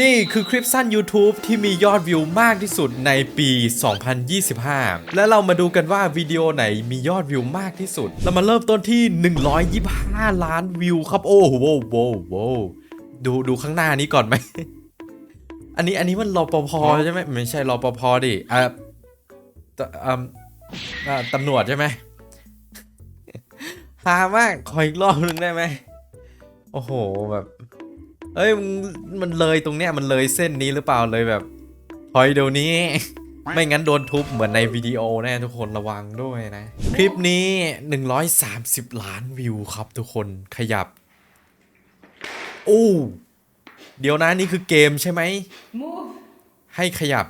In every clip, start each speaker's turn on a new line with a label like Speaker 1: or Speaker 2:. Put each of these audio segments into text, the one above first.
Speaker 1: นี่คือคลิปสั้น YouTube ที่มียอดวิวมากที่สุดในปี 2025 และเรามาดูกันว่าวิดีโอไหนมียอดวิวมากที่สุด เรามาเริ่มต้นที่ 125 ล้านวิวครับ โอ้โหโว้โว้วโวดูดูข้างหน้านี้ก่อนไหม อันนี้อันนี้มันรอปภใช่ไหมไม่ใช่รอปภดิอะตอ่าอ่าตำรวจใช่ไหมฮามาก ขออีกรอบนึ่งได้ไหม โอ้โหแบบ เอ้ยมึงมันเลยตรงเนี้ยมันเลยเส้นนี้หรือเปล่าเลยแบบถอยเดี๋ยวนี้ ไม่งั้นโดนทุบเหมือนในวิดีโอแน่ทุกคนระวังด้วยนะ คลิปนี้ 130 ล้านวิวครับทุกคนขยับโอ้เดี๋ยวนะนี่คือเกมใช่ไหม
Speaker 2: Move.
Speaker 1: ให้ขยับ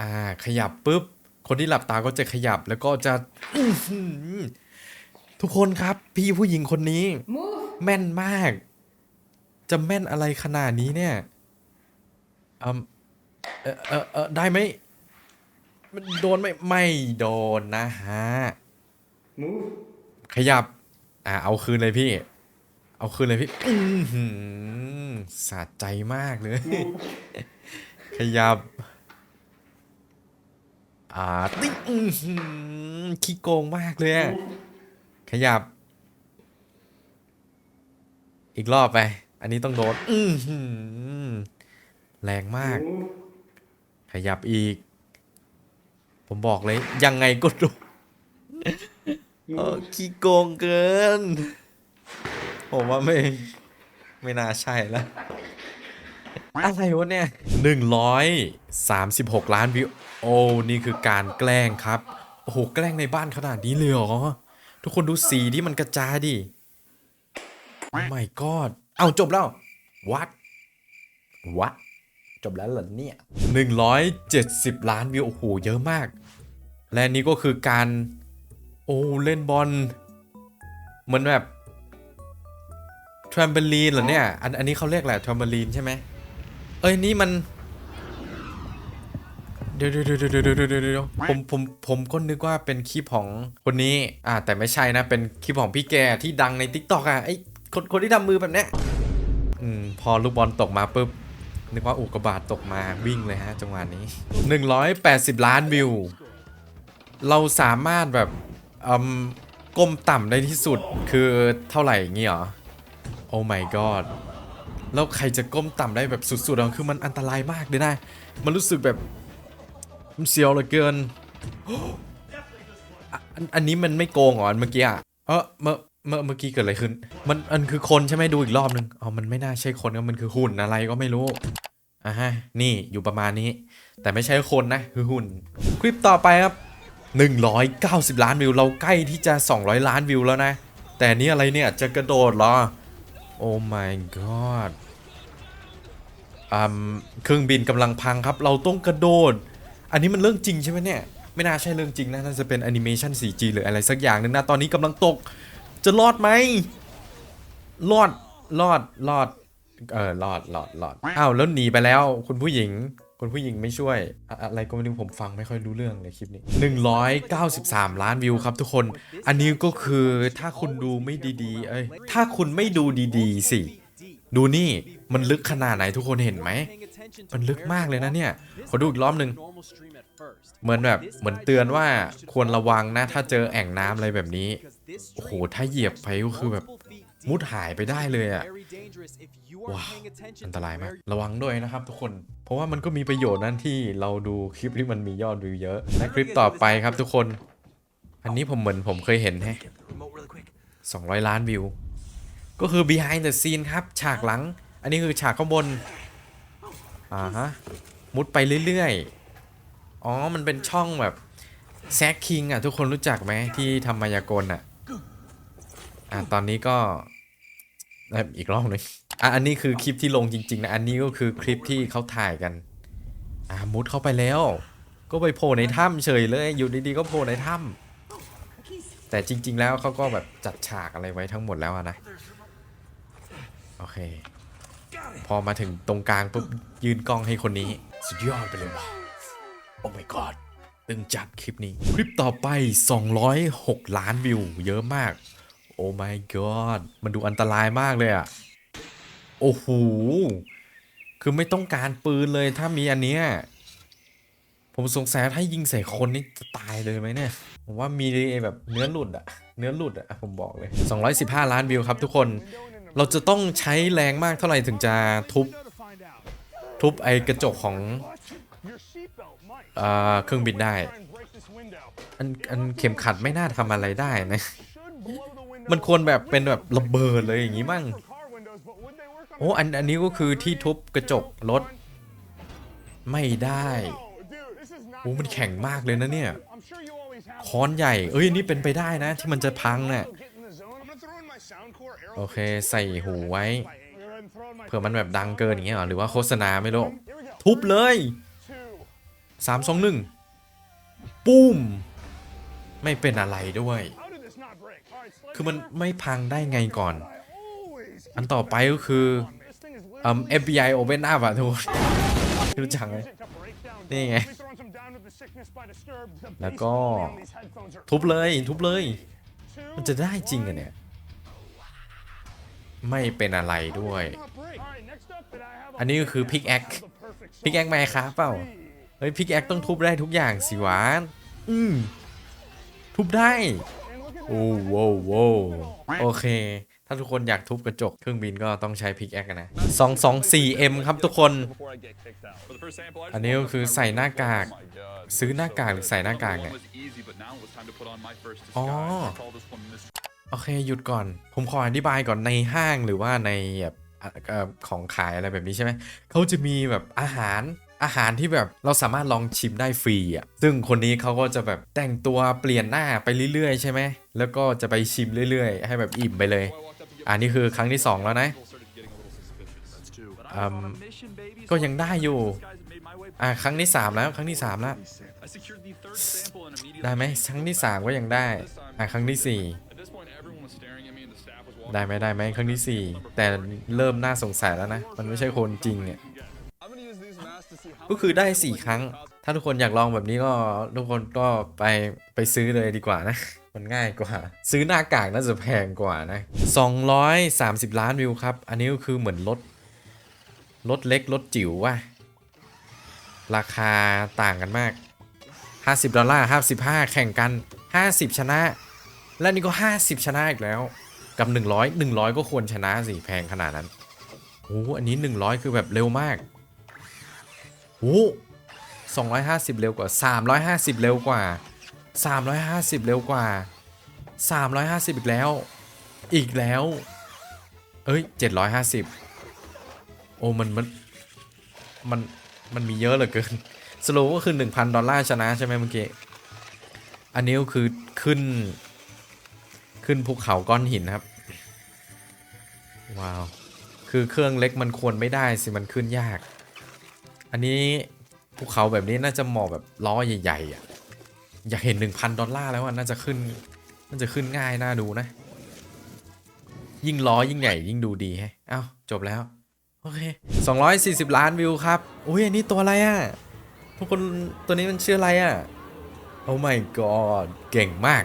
Speaker 1: อ่า ขยับปุ๊บ คนที่หลับตาก็จะขยับแล้วก็จะอื้อหือทุกคนครับ พี่ผู้หญิงคนนี้
Speaker 2: Move.
Speaker 1: แม่นมาก จะแม่นอะไรขนาดนี้เนี่ยอืมเออเออเออได้ไหมมันโดนไหมไม่โดนนะฮะ
Speaker 3: Move.
Speaker 1: ขยับ อ่าเอาคืนเลยพี่ เอาคืนเลยพี่อือหือสะใจมากเลย ขยับ อ่าติ๊งอื้อหือขี้โกงมากเลยอะขยับ อีกรอบไป อันนี้ต้องโดนอือหือแรงมาก
Speaker 3: Move.
Speaker 1: ขยับอีก ผมบอกเลย ยังไงก็โดนเออขี้โกงเกิน ผมว่าไม่ ไม่น่าใช่แล้ว อะไรวะเนี่ยหนึ่งร้อยสามสิบหกล้านวิว โอ้ นี่คือการแกล้งครับ โอ้โห แกล้งในบ้านขนาดนี้เลยเหรอ ทุกคนดูสีที่มันกระจายดิ โอ้ my god เอาจบแล้ววัดวัดจบแล้วเหรอเนี่ย170 ล้านวิว โอ้โห เยอะมาก และนี่ก็คือการ โอ้ เล่นบอลเหมือนแบบทรัมเบลีนเหรอเนี่ย อันอันนี้เขาเรียกแหละทรัมเบลีนใช่ไหม เอ้ย นี่มัน เดี๋ยวเดี๋ยวเดี๋ยวเดี๋ยวเดี๋ยวเดี๋ยวเดี๋ยวผมผมผมก็นึกว่าเป็นคลิปของคนนี้ อ่า แต่ไม่ใช่นะ เป็นคลิปของพี่แกที่ดังใน t ิ k t o k อะไอ คนคนที่ทำมือแบบเนี้ยอืมพอลูกบอลตกมาปุ๊บนึกว่าอุกกาบาตตกมาวิ่งเลยฮะจังหวะนี้ 180 ล้านวิว เราสามารถแบบอืมก้มต่ำได้ที่สุดคือเท่าไหร่อย่างงี้เหรอ โอ้ my god แล้วใครจะก้มต่ำได้แบบสุดๆอะคือมันอันตรายมากเลยนะ มันรู้สึกแบบมันเสียวเหลือเกินอ,อันอันนี้มันไม่โกงเหรอเมื่อกี้อะเออเมื่อ เมื่อเมื่อกี้เกิดอะไรขึ้น มันอันคือคนใช่ไหมดูอีกรอบนึงอ๋อมันไม่น่าใช่คนก็มันคือหุ่นอะไรก็ไม่รู้อะฮะนี่อยู่ประมาณนี้ แต่ไม่ใช่คนนะคือหุ่น คลิปต่อไปครับ 190 ล้านวิวเราใกล้ที่จะ 200 ล้านวิวแล้วนะ แต่นี่อะไรเนี่ยจะกระโดดเหรอ โอ้ my god อืมเครื่องบินกำลังพังครับ เราต้องกระโดด อันนี้มันเรื่องจริงใช่ไหมเนี่ย ไม่น่าใช่เรื่องจริงนะน่าจะเป็นแอนิเมชัน 4G หรืออะไรสักอย่างหนึงนะ ตอนนี้กำลังตก จะรอดไหมรอดรอดรอด เออรอดรอดรอดอ้าวแล้วหนีไปแล้ว คุณผู้หญิง คุณผู้หญิงไม่ช่วยอะอะไรก็ไม่รู้ผมฟังไม่ค่อยรู้เรื่องเลยคลิปนี้ 193 ล้านวิวครับทุกคน อันนี้ก็คือถ้าคุณดูไม่ดีๆ เอ้ยถ้าคุณไม่ดูดีๆสิดูนี่มันลึกขนาดไหนทุกคนเห็นไหม มันลึกมากเลยนะเนี่ย ขอดูอีกรอบหนึ่งเหมือนแบบเหมือนเตือนว่าควรระวังนะ ถ้าเจอแอ่งน้ำอะไรแบบนี้ โอ้โห ถ้าเหยียบไปก็คือแบบมุดหายไปได้เลยอะว้าวอันตรายมาก ระวังด้วยนะครับทุกคน เพราะว่ามันก็มีประโยชน์นั่นที่เราดูคลิปที่มันมียอดวิวเยอะ และคลิปต่อไปครับทุกคน อันนี้ผมเหมือนผมเคยเห็นแฮะ200ล้านวิว ก็คือ behind the scene ครับ ฉากหลัง อันนี้คือฉากข้างบน อ่าฮะ มุดไปเรื่อยๆ อ๋อ มันเป็นช่องแบบแซกคิงอะ ทุกคนรู้จักไหมที่ทำมายากลอะ อะตอนนี้ก็อีกรอบหนึ่งอะอันนี้คือคลิปที่ลงจริง ๆ นะ อันนี้ก็คือคลิปที่เขาถ่ายกัน อะมุดเข้าไปแล้ว ก็ไปโผล่ในถ้ำเฉยเลย อยู่ดีๆก็โผล่ในถ้ำแต่จริง ๆ แล้วเขาก็แบบจัดฉากอะไรไว้ทั้งหมดแล้วนะ โอเค พอมาถึงตรงกลางปุ๊บยืนกล้องให้คนนี้ สุดยอดไปเลยว่ะโอ้ my god ตึงจัดคลิปนี้ คลิปต่อไป 206 ล้านวิว เยอะมาก อ้ my god มันดูอันตรายมากเลยอะโอ้โห คือไม่ต้องการปืนเลยถ้ามีอันเนี้ย ผมสงสัยถ้ายิงใส่คนนี่จะตายเลยไหมเนี่ย ผมว่ามีแบบเนื้อหลุดอะเนื้อหลุดอะผมบอกเลย 215 ล้านวิวครับทุกคน เราจะต้องใช้แรงมากเท่าไหร่ถึงจะทุบ ทุบไอกระจกของเอ่อเครื่องบินได้ อันอันเข็มขัดไม่น่าทำอะไรได้นะ มันควรแบบเป็นแบบระเบิดเลยอย่างนี้มั่งโอ้อันอันนี้ก็คือที่ทุบกระจกรถ ไม่ได้โอ้มันแข็งมากเลยนะเนี่ยค้อนใหญ่ เอ้ยนี่เป็นไปได้นะ ที่มันจะพังน่ะโอเคใส่หูไว้ เผื่อมันแบบดังเกินอย่างเงี้ยเหรอหรือว่าโฆษณาไม่รู้ทุบเลยสามสองหนึ่งปุ้ม ไม่เป็นอะไรด้วย คือมันไม่พังได้ไงก่อน อันต่อไปก็คืออืม FBI Open Up อะทุกคนรู้จักไหมนี่ไง แล้วก็ทุบเลยทุบเลย มันจะได้จริงอะเนี่ย ไม่เป็นอะไรด้วย อันนี้ก็คือพิกแอคพิกแอคไมค์ครับเปล่า เฮ้ยพิกแอคต้องทุบได้ทุกอย่างสิหวานอืมทุบได้ โอ้โว้วโว้โอเค ถ้าทุกคนอยากทุบกระจกเครื่องบินก็ต้องใช้พิกแอคนะ 224M ครับทุกคน อันนี้ก็คือใส่หน้ากาก ซื้อหน้ากากหรือใส่หน้ากากเนี่ยอ๋อโอเค หยุดก่อน ผมขออธิบายก่อนในห้างหรือว่าในแบบของขายอะไรแบบนี้ใช่ไหมเขาจะมีแบบอาหาร อาหารที่แบบเราสามารถลองชิมได้ฟรีอะซึ่งคนนี้เขาก็จะแบบแต่งตัวเปลี่ยนหน้าไปเรื่อยๆ ใช่ไหมแล้วก็จะไปชิมเรื่อยๆ ให้แบบอิ่มไปเลย อันนี้คือครั้งที่ 2 แล้วนะอืมก็ยังได้อยู่อะครั้งที่ 3 แล้วครั้งที่ 3 แล้ว ได้ไหมครั้งที่ 3 ก็ยังได้อะครั้งที่ 4 ได้ไหมได้ไหมครั้งที่ 4 แต่เริ่มน่าสงสัยแล้วนะ มันไม่ใช่คนจริงเนี่ย ก็คือได้ 4 ครั้ง ถ้าทุกคนอยากลองแบบนี้ก็ทุกคนก็ไปไปซื้อเลยดีกว่านะ มันง่ายกว่า ซื้อหน้ากากน่าจะแพงกว่านะ 230 ล้านวิวครับ อันนี้ก็คือเหมือนรถรถเล็กรถจิ๋วว่ะ ราคาต่างกันมาก 50 ดอลลาร์55 แข่งกัน 50 ชนะ และนี่ก็ 50 ชนะอีกแล้ว กับ 100 100 ก็ควรชนะสิ แพงขนาดนั้นโอ้อันนี้ 100 คือแบบเร็วมาก โอ้250 เร็วกว่า 350 เร็วกว่า 350 เร็วกว่า 350 อีกแล้ว อีกแล้ว เอ้ย 750 โอ้มันมัน มัน มันมีเยอะเหลือเกิน สโลก็คือ 1,000 ดอลลาร์ชนะใช่ไหมเมื่อกี้ อันนี้ก็คือขึ้น ขึ้นภูเขาก้อนหินครับ ว้าว คือเครื่องเล็กมันควรไม่ได้สิ มันขึ้นยาก อันนี้ภูเขาแบบนี้น่าจะเหมาะแบบล้อใหญ่ๆอะอยากเห็น 1,000 ดอลลาร์แล้วอะน่าจะขึ้นน่าจะขึ้นง่ายน่าดูนะ ยิ่งล้อยิ่งใหญ่ยิ่งดูดีฮะเอ้าจบแล้ว โอเค 240 ล้านวิวครับอุ้ยอันนี้ตัวอะไรอะทุกคนตัวนี้มันชื่ออะไรอะโอ้ my god เก่งมาก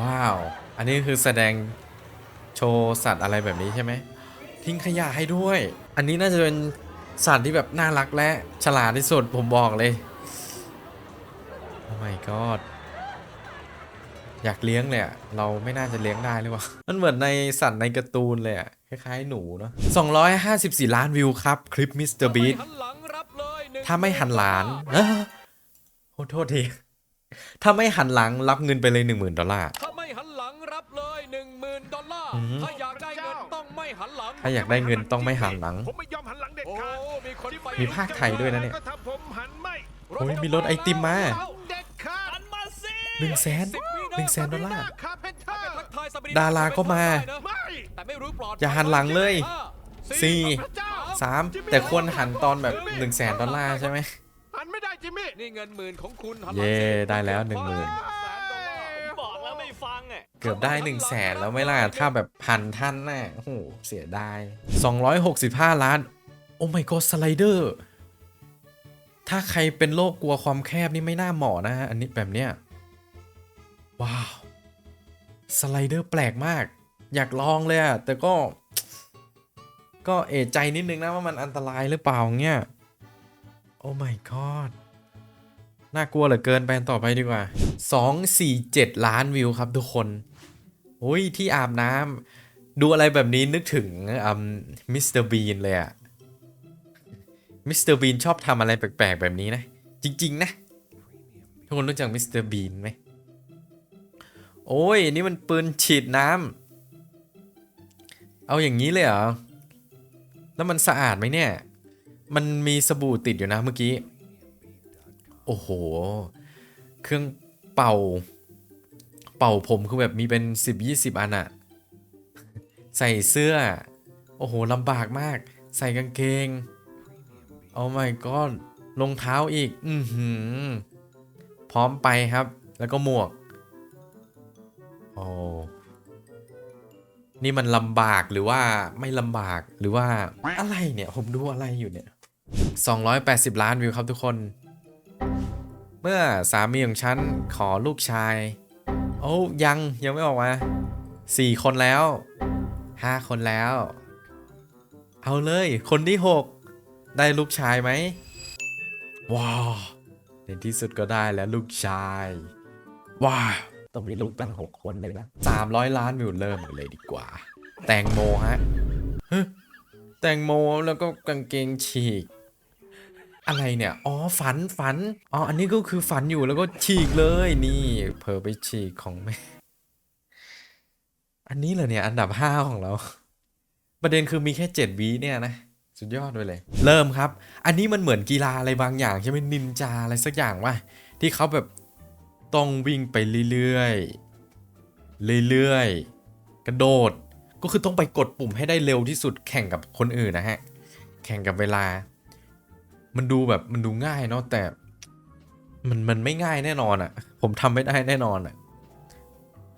Speaker 1: ว้าว อันนี้คือแสดงโชว์สัตว์อะไรแบบนี้ใช่ไหมทิ้งขยะให้ด้วย อันนี้น่าจะเป็น สัตว์ที่แบบน่ารักและฉลาดที่สุดผมบอกเลยโอ้ my god อยากเลี้ยงเลยอะเราไม่น่าจะเลี้ยงได้หรือเปล่ามันเหมือนในสัตว์ในการ์ตูนเลยอะคล้ายๆหนูเนาะ254 ล้านวิวครับ คลิปมิสเตอร์บีทถ้าไม่หันหลังเอ้อโอ้โทษทีถ้าไม่หันหลังรับเงินไปเลย 10,000 ดอลลาร์
Speaker 2: ถ้าไม่หันหลังรับเลยหนึ่งหมื่นดอลลาร์
Speaker 1: อืม
Speaker 2: ถ้าอยาก
Speaker 1: ถ้าอยากได้เงินต้องไม่หันหลัง
Speaker 3: ผมไม่ยอมหันหลังเด็ด
Speaker 2: โอ้
Speaker 3: ขาด
Speaker 2: มีคนไฟ
Speaker 1: มีภาคไทยด้วยนะเนี่ย
Speaker 3: ก็ถ้าผมหันไม่
Speaker 1: โอ้ยมีรถไอติมมา
Speaker 3: เด็ดขาด
Speaker 2: หันมาสิ
Speaker 1: หนึ่งแสน
Speaker 2: สิบวิ
Speaker 1: หนึ่งแสนดอลลาร์
Speaker 3: คาเพนเทอ
Speaker 2: ถ้า
Speaker 3: ร์
Speaker 2: ไปทักทายสวัส
Speaker 1: ดาราก็มา
Speaker 3: ไม่
Speaker 2: แต่ไม่รู้ปลอด
Speaker 1: อย่าหันหลังเลย
Speaker 2: ห้า
Speaker 1: สี่
Speaker 3: พระเจ้า
Speaker 1: สามแต่ควรหันตอนแบบ1นึ่งแสนดอลลาร์ใช่ไหม
Speaker 3: หันไม่ได้จิมมี่
Speaker 2: นี่เงินหมื่นของคุณหันหลัง
Speaker 1: เย่
Speaker 2: สิ
Speaker 1: ได้แล้ว10,000
Speaker 2: แสนดอลลาร์ผมบอกแล้วไม่ฟังอะ
Speaker 1: เกือบได้1นึ่งแสนแล้วไม่ล่ะถ้าแบบพันท่านน่ะโอ้โหเสียดาย265 ล้าน โอ้ my god สไลเดอร์ถ้าใครเป็นโรคกลัวความแคบนี่ไม่น่าเหมาะนะฮะอันนี้แบบเนี้ยว้าวสไลเดอร์แปลกมาก อยากลองเลยอะแต่ก็ ก็เอะใจนิดนึงนะว่ามันอันตรายหรือเปล่าเนี่ยโอ้ my god น่ากลัวเหลือเกินไปต่อไปดีกว่า 247 ล้านวิวครับทุกคน อ้ยที่อาบน้ำดูอะไรแบบนี้นึกถึงอมมิสเตอร์บีนเลยอะมิสเตอร์บีนชอบทำอะไรแปลกๆแบบนี้นะ จริง ๆ นะ ทุกคนรู้จักมิสเตอร์บีนไหมโอ้ยนี่มันปืนฉีดน้ำเอาอย่างนี้เลยเหรอ แล้วมันสะอาดไหมเนี่ย มันมีสบู่ติดอยู่นะเมื่อกี้ โอ้โห เครื่องเป่า เป่าผมคือแบบมีเป็น 10-20 อันอะใส่เสื้อ โอ้โหลำบากมาก ใส่กางเกงโอ้ my god รองเท้าอีก อือหือ พร้อมไปครับ แล้วก็หมวก โอ้ นี่มันลำบากหรือว่าไม่ลำบากหรือว่าอะไรเนี่ย ผมดูอะไรอยู่เนี่ย 280 ล้านวิวครับทุกคน เมื่อสามีของฉันขอลูกชาย โอ้ยังยังไม่ออกมา4คนแล้ว5คนแล้ว เอาเลยคนที่6ได้ลูกชายไหมว้าวในที่สุดก็ได้แล้วลูกชายว้าว
Speaker 4: ต้องมีลูกตั้งหกคนเลยนะ
Speaker 1: 300ล้านวิวเริ่มกันเลยดีกว่า แตงโมฮะฮะแตงโมแล้วก็กางเกงฉีก อะไรเนี่ย อ๋อฝันฝัน อ๋อ อันนี้ก็คือฝันอยู่แล้วก็ฉีกเลยนี่เผลอไปฉีกของแม่ อันนี้เหรอเนี่ยอันดับ5ของเรา ประเด็นคือมีแค่7วิเนี่ยนะ สุดยอดไปเลย เริ่มครับ อันนี้มันเหมือนกีฬาอะไรบางอย่างใช่ไหมนินจาอะไรสักอย่างว่าที่เขาแบบต้องวิ่งไปเรื่อยๆ เรื่อยๆ กระโดด ก็คือต้องไปกดปุ่มให้ได้เร็วที่สุดแข่งกับคนอื่นนะฮะ แข่งกับเวลา มันดูแบบมันดูง่ายเนาะแต่มันมันไม่ง่ายแน่นอนอะ่ะ ผมทำไม่ได้แน่นอนอะ่ะ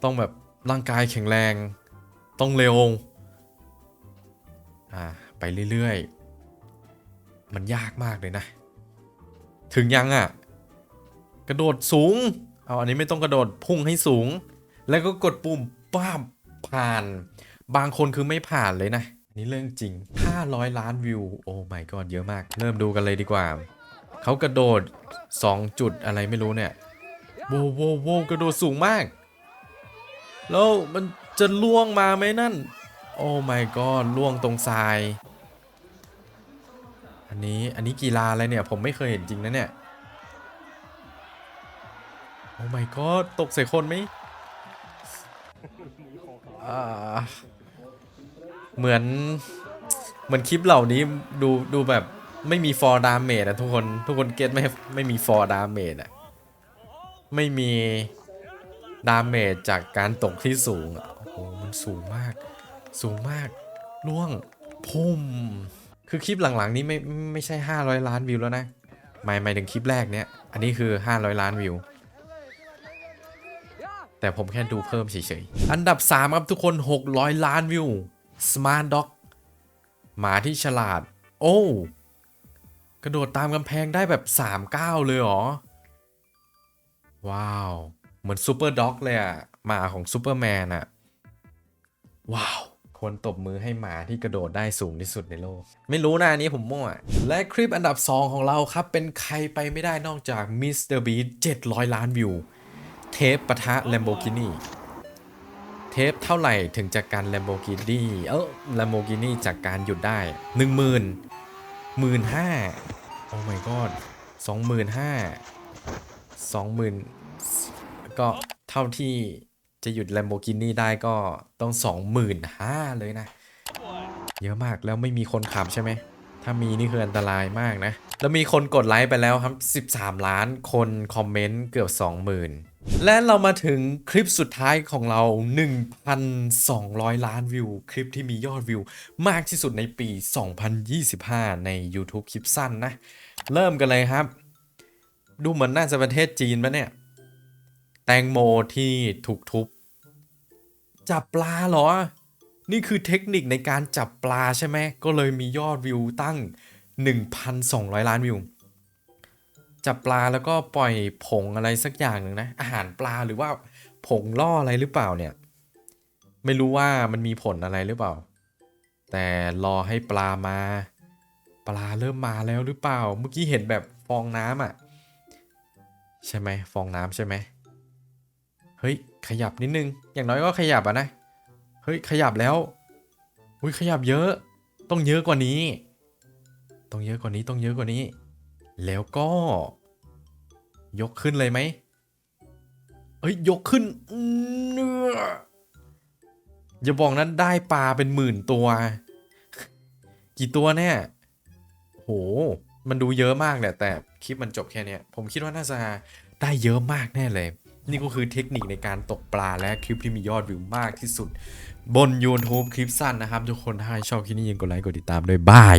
Speaker 1: ต้องแบบร่างกายแข็งแรง ต้องเร็ว อ่า ไปเรื่อยๆ มันยากมากเลยนะ ถึงยังอะ่ะ กระโดดสูง เอาอันนี้ไม่ต้องกระโดดพุ่งให้สูง แล้วก็กดปุ่มป้าบผ่าน บางคนคือไม่ผ่านเลยนะ นนี้เรื่องจริง 500 ล้านวิว โอ้ my god เยอะมาก เริ่มดูกันเลยดีกว่า เขากระโดด 2 จุดอะไรไม่รู้เนี่ย โว้วโว้วโว้วกระโดดสูงมาก แล้วมันจะล่วงมาไหมนั่น โอ้ my god ล่วงตรงทราย อันนี้ อันนี้กีฬาอะไรเนี่ย ผมไม่เคยเห็นจริงนะเนี่ย โอ้ my god ตกใส่คนไหมอ่า เหมือนเหมือนคลิปเหล่านี้ดูดูแบบไม่มีฟอร์ดามเมจอะทุกคนทุกคนเก็ตไหมไม่มีฟอร์ดามเมจอะไม่มีดาเมจจากการตกที่สูงอะโอ้โหมันสูงมาก สูงมากล่วงพุ่ม คือคลิปหลังๆ นี้ไม่ไม่ใช่ 500 ล้านวิวแล้วนะหมายหมายถึงคลิปแรกเนี้ยอันนี้คือ 500 ล้านวิว แต่ผมแค่ดูเพิ่มเฉยๆอันดับ 3 ครับทุกคน 600 ล้านวิว Smart Dog หมาที่ฉลาด โอ้ กระโดดตามกำแพงได้แบบ3ก้าวเลยเหรอ ว้าว เหมือนซูเปอร์ด็อกเลยอะหมาของซูเปอร์แมนอะว้าวควรตบมือให้หมาที่กระโดดได้สูงที่สุดในโลก ไม่รู้นะอันนี้ผมมั่ว และคลิปอันดับ 2 ของเราครับ เป็นใครไปไม่ได้นอกจาก Mr. Beast 700 ล้านวิว เทปปะทะ Lamborghini เทปเท่าไหร่ถึงจากการ Lamborghini เออ Lamborghini จากการหยุดได้ 1 0 0 0 0 0 1 5 0 0 0โอ้ my god 25,000 20,000 ก็เท่าที่จะหยุด Lamborghini ได้ก็ต้อง 25,000 เลยนะ เยอะมากแล้วไม่มีคนขับใช่ไหม ถ้ามีนี่คืออันตรายมากนะ แล้วมีคนกดไลค์ไปแล้วครับ 13 ล้านคนคอมเมนต์เกือบ 20,000 และเรามาถึงคลิปสุดท้ายของเรา 1,200 ล้านวิว คลิปที่มียอดวิว มากที่สุดในปี 2025 ใน YouTube คลิปสั้นนะ เริ่มกันเลยครับ ดูเหมือนน่าจะประเทศจีนปะเนี่ย แตงโมที่ถูกทุบ จับปลาเหรอ นี่คือเทคนิคในการจับปลาใช่ไหมก็เลยมียอดวิวตั้ง 1,200 ล้านวิว จับปลาแล้วก็ปล่อยผงอะไรสักอย่างหนึ่งนะ อาหารปลาหรือว่าผงล่ออะไรหรือเปล่าเนี่ย ไม่รู้ว่ามันมีผลอะไรหรือเปล่า แต่รอให้ปลามา ปลาเริ่มมาแล้วหรือเปล่า เมื่อกี้เห็นแบบฟองน้ำอะ ใช่ไหมฟองน้ำใช่ไหมเฮ้ยขยับนิดนึง อย่างน้อยก็ขยับอะนะ เฮ้ยขยับแล้วอุ้ยขยับเยอะ ต้องเยอะกว่านี้ ต้องเยอะกว่านี้ต้องเยอะกว่านี้ แล้วก็ ยกขึ้นเลยไหมเอ้ยยกขึ้นเนื้ออย่าบอกนั้นได้ปลาเป็นหมื่นตัว กี่ตัวเนี่ยโห มันดูเยอะมากแหละแต่คลิปมันจบแค่เนี้ยผมคิดว่าน่าจะได้เยอะมากแน่เลย นี่ก็คือเทคนิคในการตกปลาและคลิปที่มียอดวิวมากที่สุด บน YouTube คลิปสั้นนะครับ ทุกคนถ้าใครชอบคลิปนี้อยังกดไลค์กดติดตามด้วยบาย